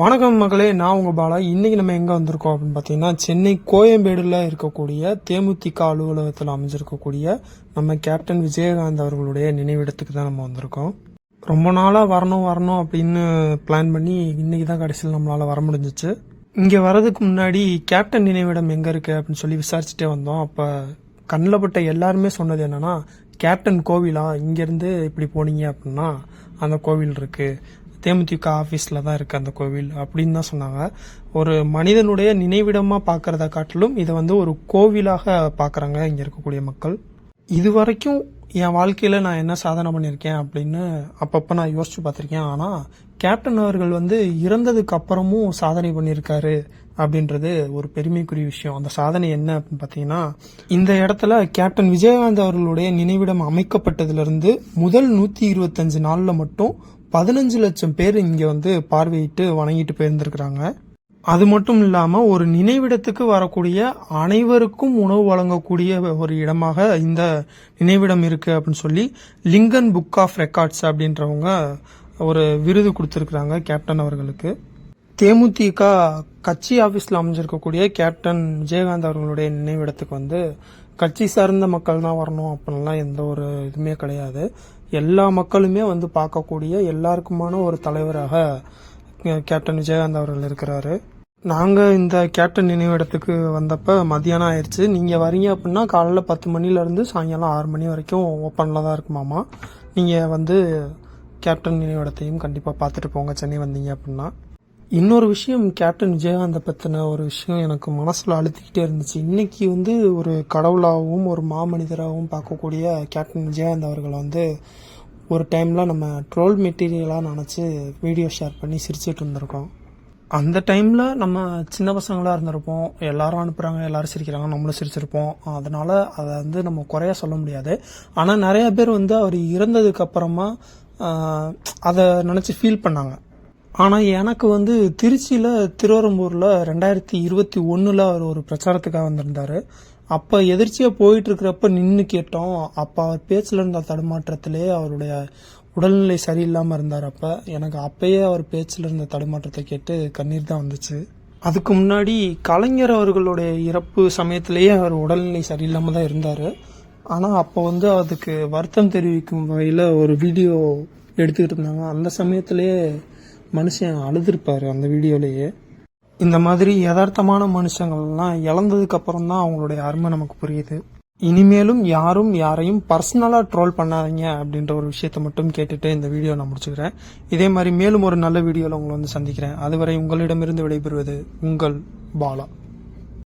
வணக்கம் மகளே நான் உங்கள் பாலா. இன்றைக்கி நம்ம எங்கே வந்திருக்கோம் அப்படின்னு பார்த்தீங்கன்னா சென்னை கோயம்பேடில் இருக்கக்கூடிய தேமுதிக அலுவலகத்தில் அமைஞ்சிருக்கக்கூடிய நம்ம கேப்டன் விஜயகாந்த் அவர்களுடைய நினைவிடத்துக்கு தான் நம்ம வந்திருக்கோம். ரொம்ப நாளாக வரணும் வரணும் அப்படின்னு பிளான் பண்ணி இன்றைக்கி தான் கடைசியில் நம்மளால் வர முடிஞ்சிச்சு. இங்கே வர்றதுக்கு முன்னாடி கேப்டன் நினைவிடம் எங்கே இருக்குது அப்படின்னு சொல்லி விசாரிச்சுட்டே வந்தோம். அப்போ கண்ணில் பட்ட எல்லாருமே சொன்னது என்னென்னா கேப்டன் கோவிலா? இங்கேருந்து இப்படி போனீங்க அப்படின்னா அந்த கோவில் இருக்குது தேமுதிக ஆஃபீஸில் தான் இருக்கு அந்த கோவில் அப்படின்னு தான் சொன்னாங்க. ஒரு மனிதனுடைய நினைவிடமாக பார்க்கறத காட்டிலும் இதை வந்து ஒரு கோவிலாக பார்க்குறாங்க இங்கே இருக்கக்கூடிய மக்கள். இது வரைக்கும் என் வாழ்க்கையில் நான் என்ன சாதனை பண்ணியிருக்கேன் அப்படின்னு அப்பப்போ நான் யோசிச்சு பார்த்துருக்கேன். ஆனால் கேப்டன் அவர்கள் வந்து இறந்ததுக்கு அப்புறமும் சாதனை பண்ணியிருக்காரு அப்படின்றது ஒரு பெருமைக்குரிய விஷயம். அந்த சாதனை என்ன அப்படின்னு பார்த்தீங்கன்னா இந்த இடத்துல கேப்டன் விஜயகாந்த் அவர்களுடைய நினைவிடம் அமைக்கப்பட்டதுலேருந்து முதல் நூற்றி இருபத்தஞ்சு நாளில் மட்டும் பதினஞ்சு லட்சம் பேர் இங்கே வந்து பார்வையிட்டு வணங்கிட்டு போயிருந்திருக்கிறாங்க. அது மட்டும் இல்லாமல் ஒரு நினைவிடத்துக்கு வரக்கூடிய அனைவருக்கும் உணவு வழங்கக்கூடிய ஒரு இடமாக இந்த நினைவிடம் இருக்குது அப்படின்னு சொல்லி லிங்கன் புக் ஆஃப் ரெக்கார்ட்ஸ் அப்படின்றவங்க ஒரு விருது கொடுத்துருக்குறாங்க கேப்டன் அவர்களுக்கு. தேமுதிக கட்சி ஆஃபீஸில் அமைஞ்சிருக்கக்கூடிய கேப்டன் விஜயகாந்த் அவர்களுடைய நினைவிடத்துக்கு வந்து கட்சி சார்ந்த மக்கள் தான் வரணும் அப்படின்லாம் எந்த ஒரு இதுவுமே கிடையாது. எல்லா மக்களுமே வந்து பார்க்கக்கூடிய எல்லாருக்குமான ஒரு தலைவராக கேப்டன் விஜயகாந்த் அவர்கள் இருக்கிறாரு. நாங்கள் இந்த கேப்டன் நினைவிடத்துக்கு வந்தப்ப மதியானம் ஆயிடுச்சு. நீங்கள் வரீங்க அப்படின்னா காலையில் பத்து மணிலேருந்து சாயங்காலம் ஆறு மணி வரைக்கும் ஓப்பனில் தான் இருக்குமாமா நீங்கள் வந்து கேப்டன் நினைவிடத்தையும் கண்டிப்பாக பார்த்துட்டு போங்க. சென்னை வந்தீங்க அப்படின்னா. இன்னொரு விஷயம் கேப்டன் விஜயகாந்தை பற்றின ஒரு விஷயம் எனக்கு மனசில் அழுத்திக்கிட்டே இருந்துச்சு. இன்னைக்கு வந்து ஒரு கடவுளாகவும் ஒரு மாமனிதராகவும் பார்க்கக்கூடிய கேப்டன் விஜயகாந்த் அவர்களை வந்து ஒரு டைமில் நம்ம ட்ரோல் மெட்டீரியலாக நினச்சி வீடியோ ஷேர் பண்ணி சிரிச்சிட்டு இருந்திருக்கோம். அந்த டைமில் நம்ம சின்ன பசங்களாக இருந்திருப்போம். எல்லாரும் அனுப்புகிறாங்க எல்லாரும் சிரிக்கிறாங்க நம்மளும் சிரிச்சிருப்போம். அதனால் அதை வந்து நம்ம குறையா சொல்ல முடியாது. ஆனால் நிறையா பேர் வந்து அவர் இறந்ததுக்கு அப்புறமா அதை நினச்சி ஃபீல் பண்ணாங்க. ஆனால் எனக்கு வந்து திருச்சியில் திருவரம்பூரில் ரெண்டாயிரத்தி இருபத்தி ஒன்றில் அவர் ஒரு பிரச்சாரத்துக்காக வந்திருந்தார். அப்போ எதிர்ச்சியாக போயிட்டுருக்கிறப்ப நின்று கேட்டோம். அப்போ அவர் பேச்சில் இருந்த தடுமாற்றத்திலே அவருடைய உடல்நிலை சரியில்லாமல் இருந்தார். அப்போ எனக்கு அப்பயே அவர் பேச்சில் இருந்த தடுமாற்றத்தை கேட்டு கண்ணீர் தான் வந்துச்சு. அதுக்கு முன்னாடி கலைஞர் அவர்களுடைய இறப்பு சமயத்திலேயே அவர் உடல்நிலை சரியில்லாமல் தான் இருந்தார். ஆனால் அப்போ வந்து அதுக்கு வருத்தம் தெரிவிக்கும் வகையில் ஒரு வீடியோ எடுத்துக்கிட்டு இருந்தாங்க. அந்த சமயத்திலேயே மனுஷன் அழுதுருப்பார் அந்த வீடியோலேயே. இந்த மாதிரி யதார்த்தமான மனுஷங்கள்லாம் இழந்ததுக்கு அப்புறம் தான் அவங்களுடைய அருமை நமக்கு புரியுது. இனிமேலும் யாரும் யாரையும் பர்சனலாக ட்ரோல் பண்ணாதீங்க அப்படின்ற ஒரு விஷயத்தை மட்டும் கேட்டுட்டு இந்த வீடியோ நான் முடிச்சுக்கிறேன். இதே மாதிரி மேலும் ஒரு நல்ல வீடியோவில் உங்களை வந்து சந்திக்கிறேன். அதுவரை உங்களிடமிருந்து விடைபெறுவது உங்கள் பாலா.